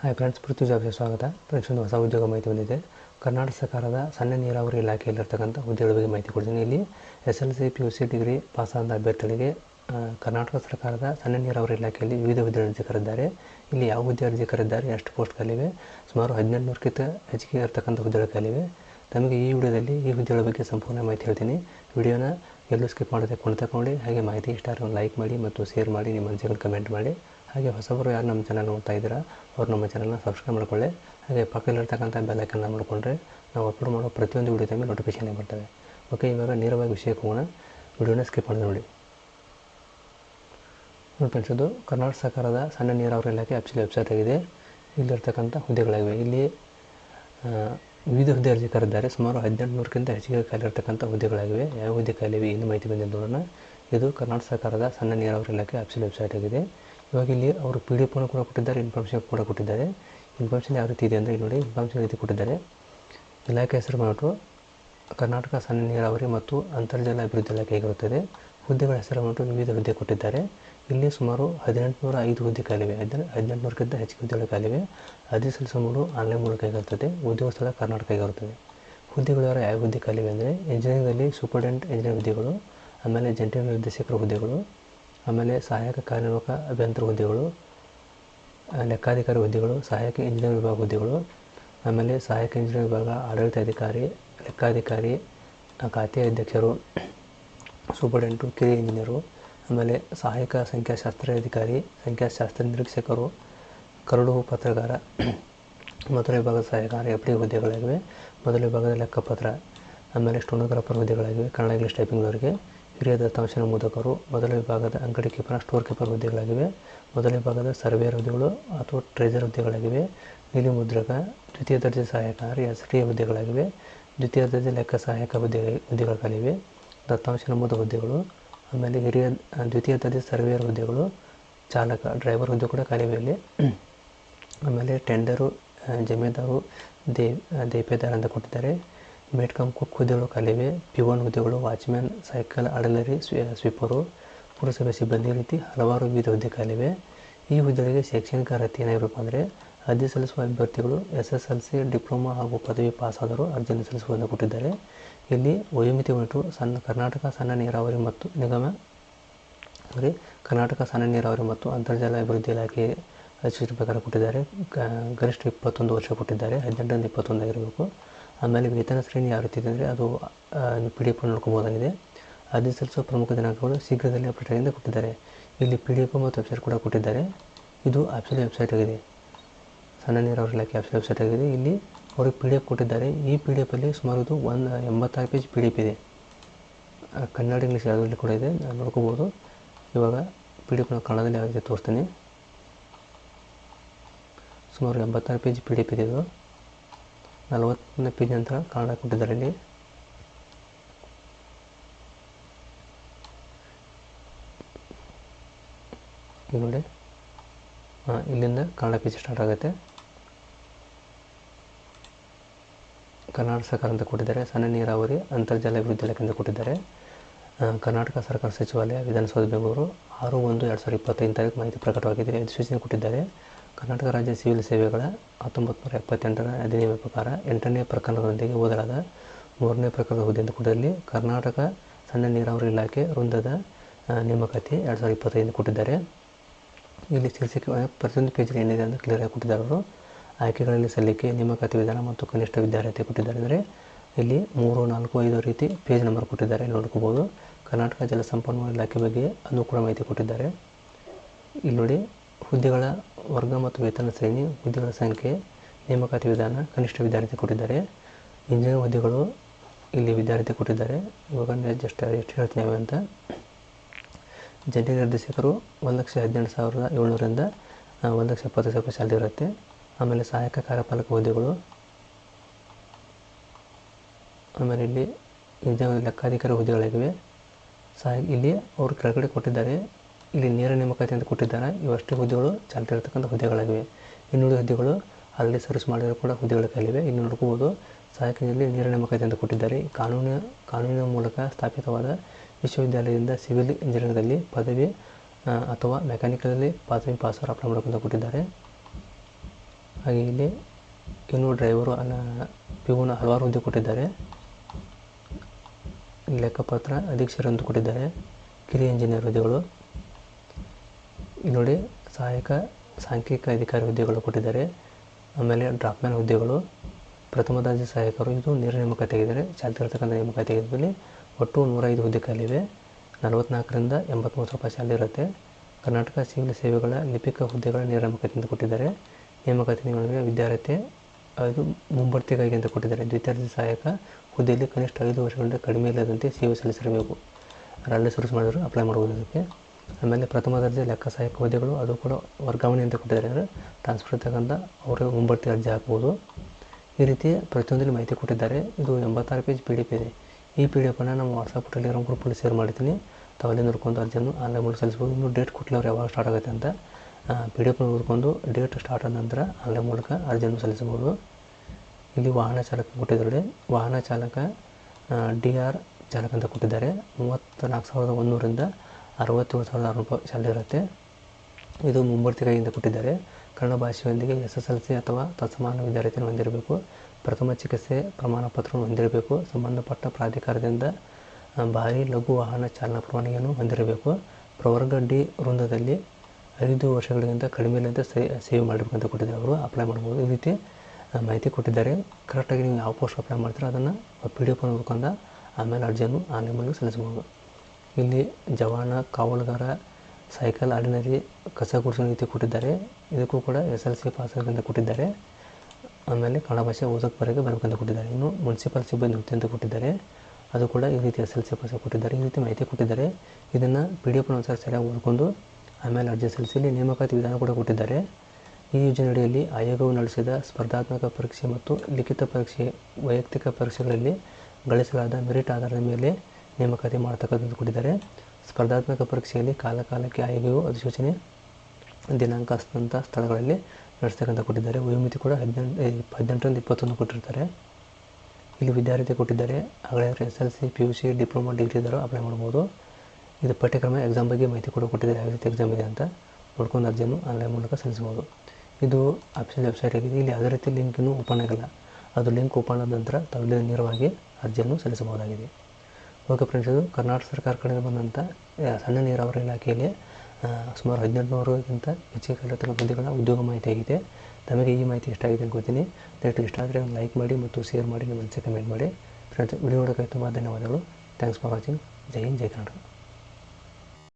Hi friends ಪೃಥ್ವಿ ಜಾಬ್ಗೆ ಸ್ವಾಗತ. Friends ಒಂದು ಹೊಸ ಉದ್ಯೋಗ ಮಾಹಿತಿ ಬಂದಿದೆ. ಕರ್ನಾಟಕ ಸರ್ಕಾರದ ಸಣ್ಣ ನೀರಾವರಿ ಇಲಾಖೆಯಲ್ಲಿರ್ತಕ್ಕಂಥ ಹುದ್ದೆಗಳ ಬಗ್ಗೆ ಮಾಹಿತಿ ಕೊಡ್ತೀನಿ. ಇಲ್ಲಿ S L C P U C degree ಪಾಸಾದ ಅಭ್ಯರ್ಥಿಗಳಿಗೆ ಕರ್ನಾಟಕ ಸರ್ಕಾರದ ಸಣ್ಣ ನೀರಾವರಿ ಇಲಾಖೆಯಲ್ಲಿ ವಿವಿಧ ಹುದ್ದೆ ಅರ್ಜಿ ಕರೆದಿದ್ದಾರೆ ಇಲ್ಲಿ ಯಾವ ಹುದ್ದೆ ಅರ್ಜಿ ಕರೆದಿದ್ದಾರೆ ಎಷ್ಟು ಪೋಸ್ಟ್ ಖಾಲಿವೆ ಸುಮಾರು ಹದಿನೆಂಟುನೂರಕ್ಕಿಂತ ಹೆಚ್ಚಿಗೆ ಇರತಕ್ಕಂಥ ಹುದ್ದೆಗಳು ಖಾಲಿವೆ ತಮಗೆ ಈ ವಿಡಿಯೋದಲ್ಲಿ ಈ ಹುದ್ದೆಗಳ ಬಗ್ಗೆ ಸಂಪೂರ್ಣ ಮಾಹಿತಿ ಹೇಳ್ತೀನಿ. ವಿಡಿಯೋನ ಎಲ್ಲೂ ಸ್ಕಿಪ್ ಮಾಡೋದಕ್ಕೆ ಕೊಂಡು ತಗೊಂಡು ಹಾಗೆ ಮಾಹಿತಿ ಇಷ್ಟ ಲೈಕ್ ಮಾಡಿ ಮತ್ತು ಶೇರ್ ಮಾಡಿ, ನಿಮ್ಮ ಅನಿಸಿಕೆಗಳು ಕಮೆಂಟ್ ಮಾಡಿ. ಹಾಗೆ ಹೊಸಬರು ಯಾರು ನಮ್ಮ ಚಾನಲ್ ನೋಡ್ತಾ ಇದ್ದೀರಾ, ಅವ್ರು ನಮ್ಮ ಚಾನಲ್ನ ಸಬ್ಸ್ಕ್ರೈಬ್ ಮಾಡ್ಕೊಳ್ಳಿ. ಹಾಗೆ ಪಕ್ಕದಲ್ಲಿರ್ತಕ್ಕಂಥ ಬೆಲ್ಲೈಕನ್ನ ಮಾಡಿಕೊಂಡ್ರೆ ನಾವು ಅಪ್ಲೋಡ್ ಮಾಡೋ ಪ್ರತಿಯೊಂದು ವಿಡಿಯೋ ಟೈಮಲ್ಲಿ ನೋಟಿಫಿಕೇಶನ್ ಬರ್ತವೆ. ಓಕೆ ಇವಾಗ ನೇರವಾಗಿ ವಿಷಯಕ್ಕೆ ಹೋಗೋಣ. ವಿಡಿಯೋನ ಸ್ಕಿಪ್ ಮಾಡಿದೆ ನೋಡಿ. ನೋಡಿ ಫ್ರೆಂಡ್ಸ್ ಇದು ಕರ್ನಾಟಕ ಸರ್ಕಾರದ ಸಣ್ಣ ನೀರಾವರಿ ಇಲಾಖೆ ಆಫೀಸಿಯಲ್ ವೆಬ್ಸೈಟ್ ಆಗಿದೆ. ಇಲ್ಲಿರ್ತಕ್ಕಂಥ ಹುದ್ದೆಗಳಾಗಿವೆ ಇಲ್ಲಿ ವಿವಿಧ ಹುದ್ದೆ ಅರ್ಜಿ ಕರೆದಿದ್ದಾರೆ. ಸುಮಾರು ಹದಿನೆಂಟುನೂರಕ್ಕಿಂತ ಹೆಚ್ಚಿಗೆ ಖಾಲಿ ಇರತಕ್ಕಂಥ ಹುದ್ದೆಗಳಾಗಿವೆ. ಯಾವ ಹುದ್ದೆ ಖಾಲಿ ಏನು ಮಾಹಿತಿ ಬಂದಿದೆ ನೋಡೋಣ. ಇದು ಕರ್ನಾಟಕ ಸರ್ಕಾರದ ಸಣ್ಣ ನೀರಾವರಿ ಇಲಾಖೆ ಆಫೀಸಿಯಲ್ ವೆಬ್ಸೈಟ್ ಆಗಿದೆ. ಇವಾಗ ಇಲ್ಲಿ ಅವರು ಪಿ ಡಿ ಎಫ್ ಕೂಡ ಕೊಟ್ಟಿದ್ದಾರೆ ಇನ್ಫಾರ್ಮೇಷನ್ ಕೂಡ ಕೊಟ್ಟಿದ್ದಾರೆ. ಇನ್ಫಾರ್ಮೇಷನ್ ಯಾವ ರೀತಿ ಇದೆ ಅಂದರೆ ಇಲ್ಲಿ ನೋಡಿ ಇನ್ಫಾರ್ಮೇಷನ್ ರೀತಿ ಕೊಟ್ಟಿದ್ದಾರೆ. ಇಲಾಖೆ ಹೆಸರು ಮಾಡಿಬಿಟ್ಟು ಕರ್ನಾಟಕ ಸಣ್ಣ ನೀರಾವರಿ ಮತ್ತು ಅಂತರ್ಜಲ ಅಭಿವೃದ್ಧಿ ಇಲಾಖೆ ಆಗಿರುತ್ತದೆ ಹುದ್ದೆಗಳ ಹೆಸರು ಮಾಡಿಬಿಟ್ಟು ವಿವಿಧ ಹುದ್ದೆ ಕೊಟ್ಟಿದ್ದಾರೆ. ಇಲ್ಲಿ ಸುಮಾರು ಹದಿನೆಂಟುನೂರ ಐದು ಹುದ್ದೆ ಕಾಲಿವೆ ಹದಿನ ಹದಿನೆಂಟುನೂರಕ್ಕಿಂತ ಹೆಚ್ಚಿಗೆ ಹುದ್ದೆಗಳು ಖಾಲಿವೆ ಅರ್ಜಿ ಸಲ್ಲಿಸುವ ಮೂಲ ಆನ್ಲೈನ್ ಮೂಲಕ ಆಗಿರುತ್ತದೆ ಉದ್ಯೋಗ ಸ್ಥಳ ಕರ್ನಾಟಕ ಆಗಿರುತ್ತದೆ ಹುದ್ದೆಗಳು ಯಾವ ಹುದ್ದೆ ಕಾಲಿವೆ ಅಂದರೆ ಇಂಜಿನಿಯರಿಂಗಲ್ಲಿ ಸೂಪರ್ಡೆಂಟ್ ಇಂಜಿನಿಯರ್ ಹುದ್ದೆಗಳು, ಆಮೇಲೆ ಜಂಟಿ ನಿರ್ದೇಶಕರ ಹುದ್ದೆಗಳು ಆಮೇಲೆ ಸಹಾಯಕ ಕಾರ್ಯನಿರ್ವಾಹಕ ಅಭಿಯಂತರ ಹುದ್ದೆಗಳು ಲೆಕ್ಕಾಧಿಕಾರಿ ಹುದ್ದೆಗಳು, ಸಹಾಯಕ ಇಂಜಿನಿಯರ್ ವಿಭಾಗ ಹುದ್ದೆಗಳು, ಆಮೇಲೆ ಸಹಾಯಕ ಇಂಜಿನಿಯರ್ ವಿಭಾಗ ಆಡಳಿತಾಧಿಕಾರಿ ಲೆಕ್ಕಾಧಿಕಾರಿ ಖಾತೆ ಅಧ್ಯಕ್ಷರು ಸೂಪರ್ಡೆಂಟು ಕಿರಿಯ ಇಂಜಿನಿಯರು, ಆಮೇಲೆ ಸಹಾಯಕ ಸಂಖ್ಯಾಶಾಸ್ತ್ರ ಅಧಿಕಾರಿ, ಸಂಖ್ಯಾಶಾಸ್ತ್ರ ನಿರೀಕ್ಷಕರು, ಕರಡು ಪತ್ರಗಾರ ಮೊದಲ ವಿಭಾಗದ ಸಹಾಯಕಾರ ಎಫ್ ಡಿ ಹುದ್ದೆಗಳಾಗಿವೆ. ಮೊದಲ ವಿಭಾಗದ ಲೆಕ್ಕಪತ್ರ, ಆಮೇಲೆ ಸ್ಟೋನೋಗ್ರಾಫರ್ ಹುದ್ದೆಗಳಾಗಿವೆ, ಕನ್ನಡ ಇಂಗ್ಲೀಷ್ ಟೈಪಿಂಗ್ನವರಿಗೆ. ಹಿರಿಯ ದತ್ತಾಂಶ ನಮೂದಕರು ಮೊದಲ ವಿಭಾಗದ ಅಂಗಡಿ ಕೀಪರ್, ಸ್ಟೋರ್ ಕೀಪರ್ ಹುದ್ದೆಗಳಾಗಿವೆ. ಮೊದಲ ವಿಭಾಗದ ಸರ್ವೇಯರ್ ಹುದ್ದೆಗಳು ಅಥವಾ ಟ್ರೆಜರ್ ಹುದ್ದೆಗಳಾಗಿವೆ. ನೀಲಿ ಮುದ್ರಕ ದ್ವಿತೀಯ ದರ್ಜೆ ಸಹಾಯಕ ಎಸ್ ಟಿ ಹುದ್ದೆಗಳಾಗಿವೆ. ದ್ವಿತೀಯ ದರ್ಜೆ ಲೆಕ್ಕ ಸಹಾಯಕ ಹುದ್ದೆ ಹುದ್ದೆಗಳು ಖಾಲಿವೆ ದತ್ತಾಂಶ ನಮೂದ ಹುದ್ದೆಗಳು. ಆಮೇಲೆ ಹಿರಿಯ ದ್ವಿತೀಯ ದರ್ಜೆ ಸರ್ವೇಯರ್ ಹುದ್ದೆಗಳು. ಚಾಲಕ, ಡ್ರೈವರ್ ಹುದ್ದೆ ಕೂಡ ಖಾಲಿವೆ ಇಲ್ಲಿ. ಆಮೇಲೆ ಟೆಂಡರು ಜಮೀದಾರು ದೇ ದೇಪೇದಾರ್ ಅಂತ ಕೊಟ್ಟಿದ್ದಾರೆ. ಮೇಟ್ಕಮ್ ಕುಕ್ ಹುದ್ದೆಗಳು ಖಾಲಿವೆ ಪಿವನ್ ಹುದ್ದೆಗಳು ವಾಚ್ಮ್ಯಾನ್ ಸೈಕಲ್ ಅಡಲರಿ ಸ್ವೀಪರು ಪುರಸಭೆ ಸಿಬ್ಬಂದಿ ರೀತಿ ಹಲವಾರು ವಿವಿಧ ಹುದ್ದೆ ಖಾಲಿವೆ ಈ ಹುದ್ದೆಗಳಿಗೆ ಶೈಕ್ಷಣಿಕ ಅರ್ಹತೆ ಏನಾಗಿರಬೇಕು ಅಂದರೆ ಅರ್ಜಿ ಸಲ್ಲಿಸುವ ಅಭ್ಯರ್ಥಿಗಳು S S L C diploma ಹಾಗೂ ಪದವಿ ಪಾಸಾದರು ಅರ್ಜಿಯನ್ನು ಸಲ್ಲಿಸುವುದನ್ನು ಕೊಟ್ಟಿದ್ದಾರೆ ಇಲ್ಲಿ ವಯೋಮಿತಿ ಉಂಟು ಸಣ್ಣ ಕರ್ನಾಟಕ ಸಣ್ಣ ನೀರಾವರಿ ಮತ್ತು ನಿಗಮ ಅಂದರೆ ಕರ್ನಾಟಕ ಸಣ್ಣ ನೀರಾವರಿ ಮತ್ತು ಅಂತರ್ಜಲ ಅಭಿವೃದ್ಧಿ ಇಲಾಖೆ ಅಧಿಸೂಚನೆ ಪ್ರಕಾರ ಕೊಟ್ಟಿದ್ದಾರೆ ಗರಿಷ್ಠ ಇಪ್ಪತ್ತೊಂದು ವರ್ಷ ಕೊಟ್ಟಿದ್ದಾರೆ ಹದಿನೆಂಟರಿಂದ ಇಪ್ಪತ್ತೊಂದು ಆಗಿರಬೇಕು. ಆಮೇಲೆ ವೇತನ ಶ್ರೇಣಿ ಯಾವ ರೀತಿ ಇದೆ ಅಂದರೆ ಅದು ಪಿ ಡಿ ಎಫ್ ನೋಡ್ಕೋಬೋದಾಗಿದೆ ಸಲ್ಲಿಸುವ ಪ್ರಮುಖ ದಿನಾಂಕಗಳು ಶೀಘ್ರದಲ್ಲೇ ಪ್ರಕಟಣೆಯಿಂದ ಕೊಟ್ಟಿದ್ದಾರೆ. ಇಲ್ಲಿ ಪಿ ಡಿ ಎಫ್ ಮತ್ತು ವೆಬ್ಸೈಟ್ ಕೂಡ ಕೊಟ್ಟಿದ್ದಾರೆ. ಇದು ಆಪ್ಸಲ್ ವೆಬ್ಸೈಟ್ ಆಗಿದೆ. ಸಣ್ಣ ನೀರಾವರಿ ಇಲಾಖೆ ಆಫೀಸಿಯಲ್ ವೆಬ್ಸೈಟ್ ಆಗಿದೆ. ಇಲ್ಲಿ ಅವ್ರಿಗೆ ಪಿ ಡಿ ಎಫ್ ಕೊಟ್ಟಿದ್ದಾರೆ. ಈ ಪಿ ಡಿ ಎಫಲ್ಲಿ ಸುಮಾರು ಇದು ಒಂದು ಎಂಬತ್ತಾರು ಪೇಜ್ ಪಿ ಡಿ ಎಫ್ ಇದೆ. ಕನ್ನಡ, ಇಂಗ್ಲೀಷ್ ಯಾವುದರಲ್ಲಿ ಕೂಡ ಇದೆ, ನಾನು ನೋಡ್ಕೋಬೋದು. ಇವಾಗ ಪಿ ಡಿ ಎಫ್ನ ಕನ್ನಡದಲ್ಲಿ ಯಾವ ರೀತಿ ತೋರಿಸ್ತೀನಿ. ಸುಮಾರು ಎಂಬತ್ತಾರು ಪೇಜ್ ಪಿ ಡಿ ಎಫ್ ಇದೆ ಇದು. ನಲವತ್ತನೇ ಪೇಜ್ ಅಂತ ಕನ್ನಡ ಕೊಟ್ಟಿದ್ದಾರೆ ಇಲ್ಲಿ ನೋಡಿ. ಇಲ್ಲಿಂದ ಕನ್ನಡ ಪೇಜ್ ಸ್ಟಾರ್ಟ್ ಆಗುತ್ತೆ. ಕರ್ನಾಟಕ ಸರ್ಕಾರ ಅಂತ ಕೊಟ್ಟಿದ್ದಾರೆ. ಸಣ್ಣ ನೀರಾವರಿ, ಅಂತರ್ಜಲ ಅಭಿವೃದ್ಧಿ ಇಲಾಖೆ ಅಂತ ಕೊಟ್ಟಿದ್ದಾರೆ. ಕರ್ನಾಟಕ ಸರ್ಕಾರ ಸಚಿವಾಲಯ, ವಿಧಾನಸೌಧ ಬೆಂಗಳೂರು, ಆರು ಒಂದು ಎರಡು ಸಾವಿರದ ಇಪ್ಪತ್ತೈದು ತಾರೀಕು ಮಾಹಿತಿ ಪ್ರಕಟವಾಗಿದೆ ಅಧಿಸೂಚನೆ ಕೊಟ್ಟಿದ್ದಾರೆ. ಕರ್ನಾಟಕ ರಾಜ್ಯ ಸಿವಿಲ್ ಸೇವೆಗಳ ಹತ್ತೊಂಬತ್ತು ನೂರ ಎಪ್ಪತ್ತೆಂಟರ ಅಧಿನಿಯಮ ಪ್ರಕಾರ ಎಂಟನೇ ಪ್ರಕರಣದೊಂದಿಗೆ ಓದಲಾದ ಮೂರನೇ ಪ್ರಕರಣದ ಹುದ್ದೆ ಕೂಡದಲ್ಲಿ ಕರ್ನಾಟಕ ಸಣ್ಣ ನೀರಾವರಿ ಇಲಾಖೆ ವೃಂದದ ನೇಮಕಾತಿ ಎರಡು ಸಾವಿರದ ಇಪ್ಪತ್ತೈದು ಕೊಟ್ಟಿದ್ದಾರೆ. ಇಲ್ಲಿ ಶೀರ್ಷಿಕೆ ಪ್ರತಿಯೊಂದು ಪೇಜಲ್ಲಿ ಏನಿದೆ ಅಂತ ಕ್ಲಿಯರಾಗಿ ಕೊಟ್ಟಿದ್ದಾರೆ ಅವರು. ಆಯ್ಕೆಗಳಲ್ಲಿ ಸಲ್ಲಿಕೆ, ನೇಮಕಾತಿ ವಿಧಾನ ಮತ್ತು ಕನಿಷ್ಠ ವಿದ್ಯಾರ್ಹತೆ ಕೊಟ್ಟಿದ್ದಾರೆ ಅಂದರೆ ಇಲ್ಲಿ ಮೂರು, ನಾಲ್ಕು, ಐದು ರೀತಿ ಪೇಜ್ ನಂಬರ್ ಕೊಟ್ಟಿದ್ದಾರೆ ನೋಡ್ಕೋಬೋದು. ಕರ್ನಾಟಕ ಜಲಸಂಪನ್ಮೂಲ ಇಲಾಖೆ ಬಗ್ಗೆ ಅನುಕೂಲ ಮಾಹಿತಿ ಕೊಟ್ಟಿದ್ದಾರೆ. ಇಲ್ಲಿ ನೋಡಿ ಹುದ್ದೆಗಳ ವರ್ಗ ಮತ್ತು ವೇತನ ಶ್ರೇಣಿ, ಹುದ್ದೆಗಳ ಸಂಖ್ಯೆ, ನೇಮಕಾತಿ ವಿಧಾನ, ಕನಿಷ್ಠ ವಿದ್ಯಾರ್ಥಿ ಕೊಟ್ಟಿದ್ದಾರೆ. ಇಂಜಿನಿಯರ್ ಹುದ್ದೆಗಳು ಇಲ್ಲಿ ವಿದ್ಯಾರ್ಥಿ ಕೊಟ್ಟಿದ್ದಾರೆ. ಇವಾಗ ಜಸ್ಟ್ ಎಷ್ಟು ಹೇಳ್ತೀನಿ ಅಂತ. ಜಂಟಿ ನಿರ್ದೇಶಕರು ಒಂದು ಲಕ್ಷ ಹದಿನೆಂಟು ಸಾವಿರದ ಏಳ್ನೂರಿಂದ ಒಂದು ಲಕ್ಷ ಎಪ್ಪತ್ತು ಸಾವಿರ ರೂಪಾಯಿ ಸ್ಯಾಲ್ರಿ ಇರುತ್ತೆ. ಆಮೇಲೆ ಸಹಾಯಕ ಕಾರ್ಯಪಾಲಕ ಹುದ್ದೆಗಳು. ಆಮೇಲೆ ಇಲ್ಲಿ ಇಂಜಿನಿಯರ್ ಲೆಕ್ಕಾಧಿಕಾರಿ ಹುದ್ದೆಗಳಾಗಿವೆ ಸಹ ಇಲ್ಲಿ ಅವರು ಕೆಳಗಡೆ ಕೊಟ್ಟಿದ್ದಾರೆ. ಇಲ್ಲಿ ನೇರ ನೇಮಕಾತಿ ಅಂತ ಕೊಟ್ಟಿದ್ದಾರೆ. ಇವಷ್ಟೇ ಹುದ್ದೆಗಳು ಚಾಲ್ತಿ ಇರತಕ್ಕಂಥ ಹುದ್ದೆಗಳಾಗಿವೆ. ಇನ್ನುಳಿದ ಹುದ್ದೆಗಳು ಅಲ್ಲಿ ಸರ್ವಿಸ್ ಮಾಡಿರೋ ಕೂಡ ಹುದ್ದೆಗಳ ಕೈಲಿವೆ. ಇನ್ನು ನೋಡ್ಕೋಬೋದು ಸಹಾಯಕದಲ್ಲಿ ನೇರ ನೇಮಕಾತಿ ಅಂತ ಕೊಟ್ಟಿದ್ದಾರೆ ಕಾನೂನಿನ ಕಾನೂನಿನ ಮೂಲಕ ಸ್ಥಾಪಿತವಾದ ವಿಶ್ವವಿದ್ಯಾಲಯದಿಂದ ಸಿವಿಲ್ ಇಂಜಿನಿಯರಿಂಗ್ನಲ್ಲಿ ಪದವಿ ಅಥವಾ ಮೆಕ್ಯಾನಿಕಲಲ್ಲಿ ಪದವಿ ಪಾಸರ ಅಪ್ಲೈ ಮಾಡಬೇಕಂತ ಕೊಟ್ಟಿದ್ದಾರೆ. ಹಾಗೆ ಇಲ್ಲಿ ಇನ್ನು ಡ್ರೈವರು ಅನ್ನ ಪಿಗುನ ಹಲವಾರು ಹುದ್ದೆ ಕೊಟ್ಟಿದ್ದಾರೆ. ಲೆಕ್ಕಪತ್ರ ಅಧೀಕ್ಷರು ಅಂತ ಕೊಟ್ಟಿದ್ದಾರೆ. ಕಿರಿಯ ಇಂಜಿನಿಯರ್ ಹುದ್ದೆಗಳು. ನೋಡಿ, ಸಹಾಯಕ ಸಾಂಖ್ಯಿಕ ಅಧಿಕಾರಿ ಹುದ್ದೆಗಳು ಕೊಟ್ಟಿದ್ದಾರೆ. ಆಮೇಲೆ ಡ್ರಾಪ್ ಮ್ಯಾನ್ ಹುದ್ದೆಗಳು, ಪ್ರಥಮ ದರ್ಜೆ ಸಹಾಯಕರು, ಇದು ನೇರ ನೇಮಕಾತಿ ಆಗಿದ್ದಾರೆ ಚಾಲ್ತಿರ್ತಕ್ಕಂಥ ನೇಮಕಾತಿ ಆಗಿದ್ದಲ್ಲಿ ಒಟ್ಟು ನೂರೈದು ಹುದ್ದೆ ಖಾಲಿವೆ ನಲವತ್ತ್ನಾಲ್ಕರಿಂದ ಎಂಬತ್ತ್ಮೂರು ರೂಪಾಯಿ ಸ್ಯಾಲರಿ ಇರುತ್ತೆ. ಕರ್ನಾಟಕ ಸಿವಿಲ್ ಸೇವೆಗಳ ಲಿಪಿಕ ಹುದ್ದೆಗಳ ನೇರ ನೇಮಕಾತಿಯಿಂದ ಕೊಟ್ಟಿದ್ದಾರೆ. ನೇಮಕಾತಿ ನಿಮಗೆ ವಿದ್ಯಾರ್ಥಿ ಅದು ಮುಂಬಡ್ತಿಗಾಗಿ ಅಂತ ಕೊಟ್ಟಿದ್ದಾರೆ. ದ್ವಿತೀಯ ದರ್ಜೆ ಸಹಾಯಕ ಹುದ್ದೆಯಲ್ಲಿ ಕನಿಷ್ಠ ಐದು ವರ್ಷಗಳಿಂದ ಕಡಿಮೆ ಇಲ್ಲದಂತೆ ಸೇವೆ ಸಲ್ಲಿಸಿರಬೇಕು. ಅಲ್ಲಿ ಸರ್ವಿಸ್ ಮಾಡಿದ್ರು, ಅಪ್ಲೈ ಮಾಡ್ಬೋದು ಅದಕ್ಕೆ ಆಮೇಲೆ ಪ್ರಥಮ ದರ್ಜೆ ಲೆಕ್ಕ ಸಹಾಯಕ ಹುದ್ದೆಗಳು ಅದು ಕೂಡ ವರ್ಗಾವಣೆ ಅಂತ ಕೊಟ್ಟಿದ್ದಾರೆ. ಅಂದರೆ ಟ್ರಾನ್ಸ್ಫರ್ ಇರ್ತಕ್ಕಂಥ ಅವರಿಗೆ ಮುಂಬಡ್ತಿ ಅರ್ಜಿ ಹಾಕ್ಬೋದು. ಈ ರೀತಿ ಪ್ರತಿಯೊಂದರಲ್ಲಿ ಮಾಹಿತಿ ಕೊಟ್ಟಿದ್ದಾರೆ. ಇದು ಎಂಬತ್ತಾರು ಪೇಜ್ ಪಿ ಡಿ ಪಿ ಇದೆ. ಈ ಪಿ ಡಿ ಎಫನ್ನು ನಮ್ಮ ವಾಟ್ಸಪ್ ಟೆಲಿಗ್ರಾಮ್ ಗ್ರೂಪಲ್ಲಿ ಶೇರ್ ಮಾಡ್ತೀನಿ. ತಾವಲ್ಲಿ ನೋಡ್ಕೊಂಡು ಅರ್ಜಿಯನ್ನು ಆನ್ಲೈನ್ ಮೂಲಕ ಸಲ್ಲಿಸ್ಬೋದು. ಇನ್ನು ಡೇಟ್ ಕೊಟ್ಟಿಲ್ಲ ಅವ್ರು ಯಾವಾಗ ಸ್ಟಾರ್ಟ್ ಆಗುತ್ತೆ ಅಂತ ಪಿ ಡಿ ಎಫ್ ನೋಡ್ಕೊಂಡು ಡೇಟ್ ಸ್ಟಾರ್ಟ್ ಆದ ನಂತರ ಆನ್ಲೈನ್ ಮೂಲಕ ಅರ್ಜಿಯನ್ನು ಸಲ್ಲಿಸಬಹುದು. ಇಲ್ಲಿ ವಾಹನ ಚಾಲಕ ಕೊಟ್ಟಿದ್ದಾರೆ. ವಾಹನ ಚಾಲಕ ಡಿ ಆರ್ ಚಾಲಕ ಅಂತ ಕೊಟ್ಟಿದ್ದಾರೆ. ಮೂವತ್ತ ನಾಲ್ಕು ಸಾವಿರದ ಒಂದೂರಿಂದ ಅರವತ್ತೇಳು ಸಾವಿರದ ರೂಪಾಯಿ ಸ್ಯಾಲ್ರಿ ಇರುತ್ತೆ. ಇದು ಕೈಯಿಂದ ಕೊಟ್ಟಿದ್ದಾರೆ. ಕನ್ನಡ ಭಾಷೆಯೊಂದಿಗೆ ಎಸ್ ಎಸ್ ಎಲ್ ಸಿ ಅಥವಾ ತತ್ಸಮಾನ ವಿದ್ಯಾರ್ಥಿಯನ್ನು ಹೊಂದಿರಬೇಕು. ಪ್ರಥಮ ಚಿಕಿತ್ಸೆ ಪ್ರಮಾಣ ಪತ್ರವನ್ನು ಹೊಂದಿರಬೇಕು. ಸಂಬಂಧಪಟ್ಟ ಪ್ರಾಧಿಕಾರದಿಂದ ಭಾರಿ ಲಘು ವಾಹನ ಚಾಲನಾ ಪರವಾನಗಿಯನ್ನು ಹೊಂದಿರಬೇಕು. ಪ್ರವರ್ಗ ಡಿ ವೃಂದದಲ್ಲಿ ಐದು ವರ್ಷಗಳಿಗಿಂತ ಕಡಿಮೆ ಸೇ, ಸೇವ್ ಅಂತ ಕೊಟ್ಟಿದ್ದಾರೆ ಅವರು. ಅಪ್ಲೈ ಮಾಡ್ಬೋದು ಈ ರೀತಿ ಮಾಹಿತಿ ಕೊಟ್ಟಿದ್ದಾರೆ. ಕರೆಕ್ಟಾಗಿ ನೀವು ಯಾವ ಪೋಸ್ಟ್ ಅಪ್ಲೈ ಮಾಡ್ತೀರೋ ಅದನ್ನು ಪಿ ಡಿ ಎಫ್ ನೋಡ್ಕೊಂಡು ಆಮೇಲೆ ಅರ್ಜಿಯನ್ನು ಆನ್ಲೈನ್ ಮೂಲಕ ಸಲ್ಲಿಸ್ಬೋದು ಇಲ್ಲಿ ಜವಾನ, ಕಾವಲುಗಾರ, ಸೈಕಲ್, ಆರ್ಡಿನರಿ, ಕಸ ಗುಡಿಸೋ ರೀತಿ ಕೊಟ್ಟಿದ್ದಾರೆ. ಇದಕ್ಕೂ ಕೂಡ ಎಸ್ ಎಲ್ ಸಿ ಪಾಸ್ ಅಂತ ಕೊಟ್ಟಿದ್ದಾರೆ. ಆಮೇಲೆ ಕನ್ನಡ ಭಾಷೆ ಓದೋಕೆ ಬರೋಕ್ಕೆ ಬರಬೇಕಂತ ಕೊಟ್ಟಿದ್ದಾರೆ. ಇನ್ನು ಮುನ್ಸಿಪಲ್ ಸಿಬ್ಬಂದಿ ನೃತ್ಯ ಅಂತ ಕೊಟ್ಟಿದ್ದಾರೆ. ಅದು ಕೂಡ ಈ ರೀತಿ ಎಸ್ ಎಲ್ ಸಿ ಪಾಸ್ ಕೊಟ್ಟಿದ್ದಾರೆ. ಈ ರೀತಿ ಮಾಹಿತಿ ಕೊಟ್ಟಿದ್ದಾರೆ. ಇದನ್ನು ಪಿ ಡಿ ಎಫ್ ಅನುಸಾರ ಸರಿಯಾಗಿ ಓದ್ಕೊಂಡು ಆಮೇಲೆ ಅರ್ಜಿ ಸಲ್ಲಿಸಿ ಇಲ್ಲಿ ನೇಮಕಾತಿ ವಿಧಾನ ಕೂಡ ಕೊಟ್ಟಿದ್ದಾರೆ. ಈ ಯೋಜನೆಯಡಿಯಲ್ಲಿ ಆಯೋಗವು ನಡೆಸಿದ ಸ್ಪರ್ಧಾತ್ಮಕ ಪರೀಕ್ಷೆ ಮತ್ತು ಲಿಖಿತ ಪರೀಕ್ಷೆ, ವೈಯಕ್ತಿಕ ಪರೀಕ್ಷೆಗಳಲ್ಲಿ ಗಳಿಸಲಾದ ಮೆರಿಟ್ ಆಧಾರದ ಮೇಲೆ ನೇಮಕಾತಿ ಮಾಡ್ತಕ್ಕಂಥದ್ದು ಕೊಟ್ಟಿದ್ದಾರೆ. ಸ್ಪರ್ಧಾತ್ಮಕ ಪರೀಕ್ಷೆಯಲ್ಲಿ ಕಾಲಕಾಲಕ್ಕೆ ಆಯೋಗವು ಅಧಿಸೂಚನೆ ದಿನಾಂಕ ಅಂತ ಸ್ಥಳಗಳಲ್ಲಿ ನಡೆಸ್ತಕ್ಕಂಥ ಕೊಟ್ಟಿದ್ದಾರೆ. ವಯೋಮಿತಿ ಕೂಡ ಹದಿನೆಂಟು ಹದಿನೆಂಟರಿಂದ ಇಪ್ಪತ್ತೊಂದು ಕೊಟ್ಟಿರ್ತಾರೆ. ಇಲ್ಲಿ ವಿದ್ಯಾರ್ಥಿ ಕೊಟ್ಟಿದ್ದಾರೆ. ಹಾಗಾದರೆ S L C, P U C, diploma degree ಇದ್ದರೂ ಅಪ್ಲೈ ಮಾಡ್ಬೋದು. ಇದು ಪಠ್ಯಕ್ರಮ ಎಕ್ಸಾಮ್ ಬಗ್ಗೆ ಮಾಹಿತಿ ಕೂಡ ಕೊಟ್ಟಿದ್ದಾರೆ. ಯಾವ ರೀತಿ ಎಕ್ಸಾಮ್ ಇದೆ ಅಂತ ನೋಡ್ಕೊಂಡು ಅರ್ಜಿಯನ್ನು ಆನ್ಲೈನ್ ಮೂಲಕ ಸಲ್ಲಿಸ್ಬೋದು ಇದು ಆಪ್ಷನ್ ವೆಬ್ಸೈಟ್ ಆಗಿದೆ. ಇಲ್ಲಿ ಯಾವುದೇ ರೀತಿ ಲಿಂಕ್ ಇನ್ನೂ ಓಪನ್ ಆಗಿಲ್ಲ. ಅದು ಲಿಂಕ್ ಓಪನ್ ಆದ ನಂತರ ತಾವು ನೇರವಾಗಿ ಅರ್ಜಿಯನ್ನು ಸಲ್ಲಿಸಬಹುದಾಗಿದೆ. ಓಕೆ ಫ್ರೆಂಡ್ಸ್ ಇದು ಕರ್ನಾಟಕ ಸರ್ಕಾರ ಕಡೆಯಿಂದ ಬಂದಂಥ ಸಣ್ಣ ನೀರಾವರಿ ಇಲಾಖೆಯಲ್ಲಿ ಸುಮಾರು ಹದಿನೆಂಟುನೂರಕ್ಕಿಂತ ಹೆಚ್ಚಿಗೆ ಕಲಿತಕ್ಕಂಥ ಹುದ್ದೆಗಳ ಉದ್ಯೋಗ ಮಾಹಿತಿ ಆಗಿದೆ. ತಮಗೆ ಈ ಮಾಹಿತಿ ಇಷ್ಟ ಆಗಿದೆ ಅನ್ಕೋತೀನಿ. ದಯವಿಟ್ಟು ಇಷ್ಟ ಆದರೆ ಒಂದು ಲೈಕ್ ಮಾಡಿ ಮತ್ತು ಶೇರ್ ಮಾಡಿ, ನಿಮ್ಮ ಮನಸ್ಸಿಗೆ ಕಮೆಂಟ್ ಮಾಡಿ. ಫ್ರೆಂಡ್ಸ್, ವಿಡಿಯೋ ನೋಡೋಕ್ಕೆ ತುಂಬ ಧನ್ಯವಾದಗಳು. Thanks for watching. Jai Hind, Jai Karnataka.